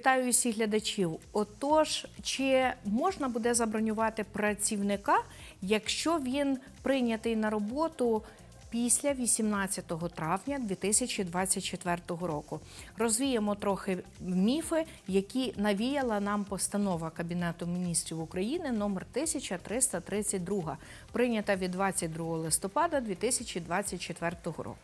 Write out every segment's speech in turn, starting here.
Вітаю усіх глядачів. Отож, чи можна буде забронювати працівника, якщо він прийнятий на роботу після 18 травня 2024 року? Розвіємо трохи міфи, які навіяла нам постанова Кабінету міністрів України номер 1332, прийнята від 22 листопада 2024 року.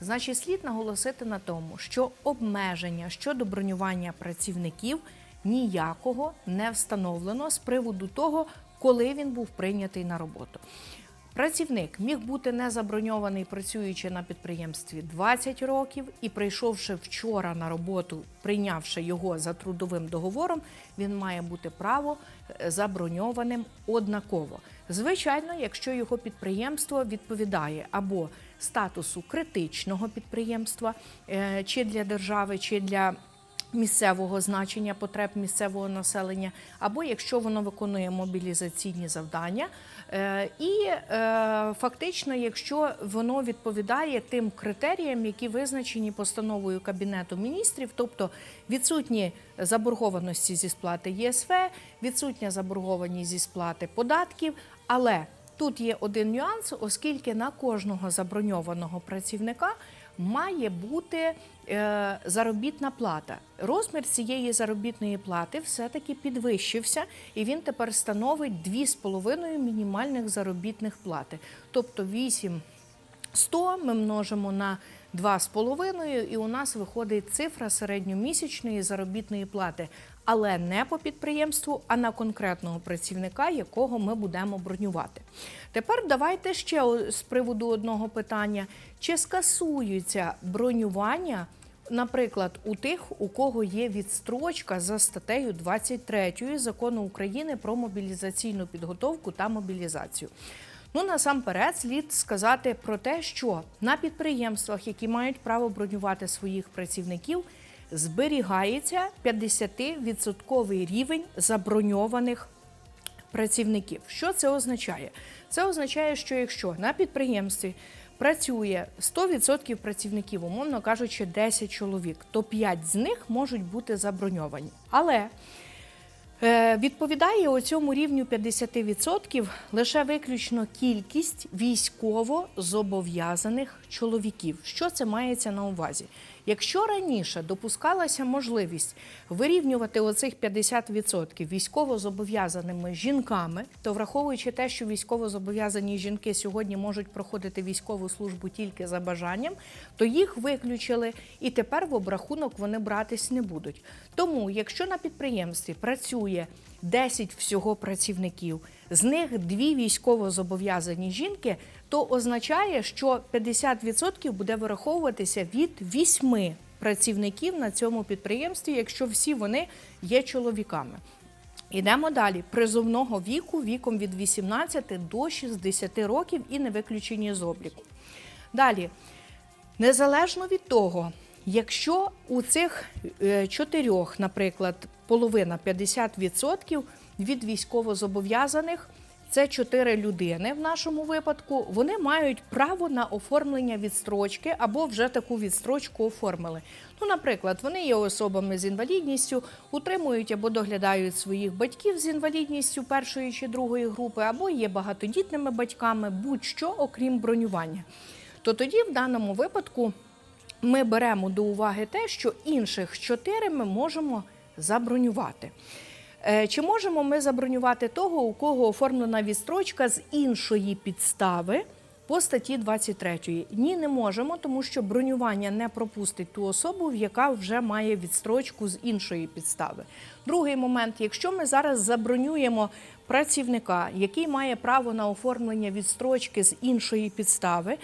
Значить, слід наголосити на тому, що обмеження щодо бронювання працівників ніякого не встановлено з приводу того, коли він був прийнятий на роботу. Працівник міг бути не заброньований, працюючи на підприємстві 20 років, і прийшовши вчора на роботу, прийнявши його за трудовим договором, він має бути право е, заброньованим однаково. Звичайно, якщо його підприємство відповідає або статусу критичного підприємства, е, чи для держави, чи для місцевого значення потреб місцевого населення, або якщо воно виконує мобілізаційні завдання, Е, і е, фактично, якщо воно відповідає тим критеріям, які визначені постановою Кабінету міністрів, тобто відсутні заборгованості зі сплати ЄСВ, відсутня заборгованість зі сплати податків, але Тут є один нюанс, оскільки на кожного заброньованого працівника має бути е, заробітна плата. Розмір цієї заробітної плати все-таки підвищився, і він тепер становить 2,5 мінімальних заробітних плати. Тобто 8 100 ми множимо на 2,5 і у нас виходить цифра середньомісячної заробітної плати, але не по підприємству, а на конкретного працівника, якого ми будемо бронювати. Тепер давайте ще з приводу одного питання: чи скасуються бронювання? Наприклад, у тих, у кого є відстрочка за статтею 23 закону України про мобілізаційну підготовку та мобілізацію. Ну насамперед слід сказати про те, що на підприємствах, які мають право бронювати своїх працівників, зберігається 50% рівень заброньованих працівників. Що це означає? Це означає, що якщо на підприємстві працює 100% працівників, умовно кажучи, 10 чоловік, то 5 з них можуть бути заброньовані. Але Відповідає у цьому рівню 50% лише виключно кількість військово зобов'язаних чоловіків. Що це мається на увазі? Якщо раніше допускалася можливість вирівнювати оцих 50% військово зобов'язаними жінками, то враховуючи те, що військово зобов'язані жінки сьогодні можуть проходити військову службу тільки за бажанням, то їх виключили, і тепер в обрахунок вони братись не будуть. Тому, якщо на підприємстві працює 10 всього працівників, з них дві військово зобов'язані жінки, то означає, що 50% буде вираховуватися від 8 працівників на цьому підприємстві, якщо всі вони є чоловіками. Ідемо далі. Призовного віку віком від 18 до 60 років і не виключені з обліку. Далі, незалежно від того, якщо у цих е, чотирьох, наприклад, половина 50% від військовозобов'язаних, це чотири людини в нашому випадку, вони мають право на оформлення відстрочки або вже таку відстрочку оформили. Ну, наприклад, вони є особами з інвалідністю, утримують або доглядають своїх батьків з інвалідністю першої чи другої групи, або є багатодітними батьками, будь-що окрім бронювання. То тоді в даному випадку ми беремо до уваги те, що інших чотири ми можемо забронювати. Е, Чи можемо ми забронювати того, у кого оформлена відстрочка з іншої підстави по статті 23? Ні, не можемо, тому що бронювання не пропустить ту особу, яка вже має відстрочку з іншої підстави. Другий момент: якщо ми зараз забронюємо працівника, який має право на оформлення відстрочки з іншої підстави,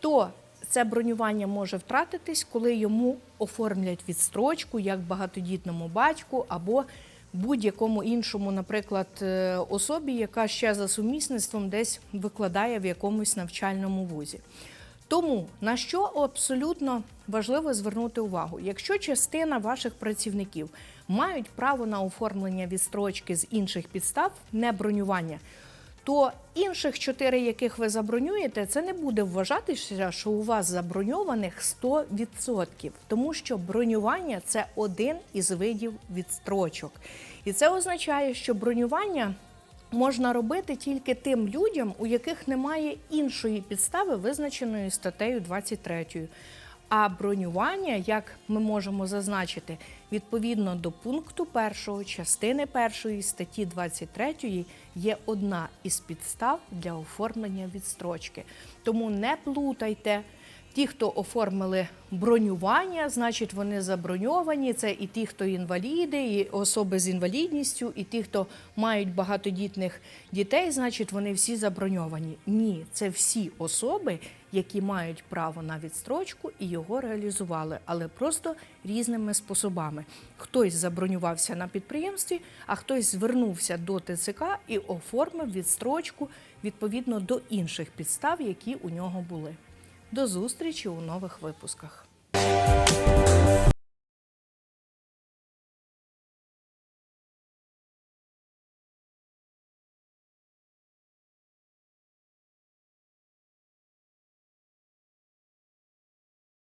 то це бронювання може втратитись, коли йому оформлять відстрочку як багатодітному батьку або будь-якому іншому, наприклад, е, особі, яка ще за сумісництвом десь викладає в якомусь навчальному вузі. Тому на що абсолютно важливо звернути увагу, якщо частина ваших працівників мають право на оформлення відстрочки з інших підстав, не бронювання, то інших чотири, яких ви забронюєте, це не буде вважатися, що у вас заброньованих 100%, тому що бронювання це один із видів відстрочок. І це означає, що бронювання можна робити тільки тим людям, у яких немає іншої підстави, визначеної статтею 23. А бронювання, як ми можемо зазначити, відповідно до пункту 1 частини 1 статті 23 є одна із підстав для оформлення відстрочки. Тому не плутайте. Ті, хто оформили бронювання, значить вони заброньовані. Це і ті, хто інваліди, і особи з інвалідністю, і ті, хто мають багатодітних дітей, значить вони всі заброньовані. Ні, це всі особи, які мають право на відстрочку і його реалізували, але просто різними способами. Хтось забронювався на підприємстві, а хтось звернувся до ТЦК і оформив відстрочку відповідно до інших підстав, які у нього були. До зустрічі у нових випусках.